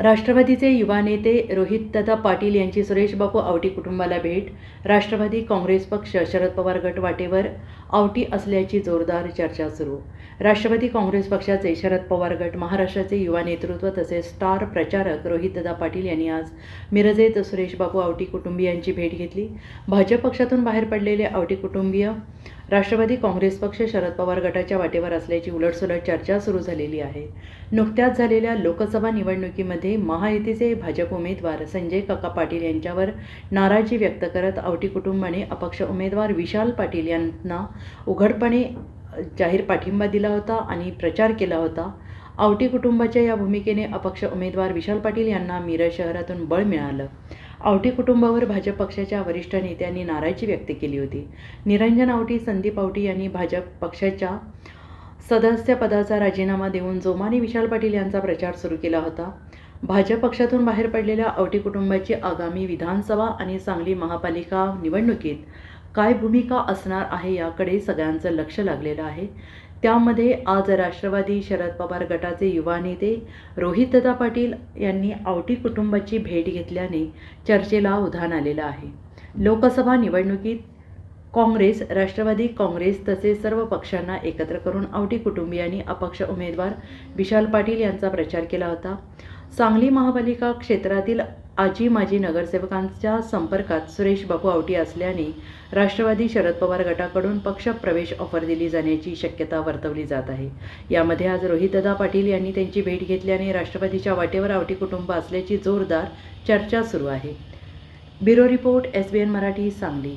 राष्ट्रवादीचे युवा नेते रोहितदादा पाटील यांची सुरेश बापू आवटी कुटुंबाला भेट राष्ट्रवादी काँग्रेस पक्ष शरद पवार गट वाटेवर आवटी असल्याची जोरदार चर्चा सुरू. राष्ट्रवादी काँग्रेस पक्षाचे शरद पवार गट महाराष्ट्राचे युवा नेतृत्व तसेच स्टार प्रचारक रोहितदादा पाटील यांनी आज मिरजेत सुरेश बापू आवटी कुटुंबियांची भेट घेतली. भाजप पक्षातून बाहेर पडलेले आवटी कुटुंबीय राष्ट्रवादी काँग्रेस पक्ष शरद पवार गटाच्या वाटेवर असल्याची उलटसुलट चर्चा सुरू झालेली आहे. नुकत्याच झालेल्या लोकसभा निवडणुकीमध्ये महायुतीचे भाजप उमेदवार संजय काका पाटील यांच्यावर नाराजी व्यक्त करत आवटी कुटुंबाने अपक्ष उमेदवार विशाल पाटील यांना उघडपणे जाहीर पाठिंबा दिला होता आणि प्रचार केला होता. आवटी कुटुंबाच्या या भूमिकेने अपक्ष उमेदवार विशाल पाटील यांना मिरज शहरातून बळ मिळालं. आवटी कुटुंबावर भाजप पक्षाच्या वरिष्ठ नेत्यांनी नाराजी व्यक्त केली होती. निरंजन आवटी संदीप आवटी यांनी भाजप पक्षाच्या सदस्यपदाचा राजीनामा देऊन जोमाने विशाल पाटील यांचा प्रचार सुरू केला होता. भाजप पक्षातून बाहेर पडलेल्या आवटी कुटुंबाची आगामी विधानसभा आणि सांगली महापालिका निवडणुकीत काय भूमिका असणार आहे याकडे सगळ्यांचं लक्ष लागलेलं आहे. त्यामध्ये आज राष्ट्रवादी शरद पवार गटाचे युवा नेते रोहितदादा पाटील यांनी आवटी कुटुंबाची भेट घेतल्याने चर्चेला उधाण आलेलं आहे. लोकसभा निवडणुकीत काँग्रेस राष्ट्रवादी काँग्रेस तसेच सर्व पक्षांना एकत्र करून आवटी कुटुंबियांनी अपक्ष उमेदवार विशाल पाटील यांचा प्रचार केला होता. सांगली महापालिका क्षेत्रातील आजी माजी नगरसेवकांच्या संपर्कात सुरेश बापू आवटी असल्याने राष्ट्रवादी शरद पवार गटाकडून पक्ष प्रवेश ऑफर दिली जाण्याची शक्यता वर्तवली जात आहे. यामध्ये आज रोहितदा पाटील यांनी त्यांची भेट घेतल्याने राष्ट्रवादीच्या वाटेवर आवटी कुटुंब असल्याची जोरदार चर्चा सुरू आहे. Bureau report S B N Marathi Sangli.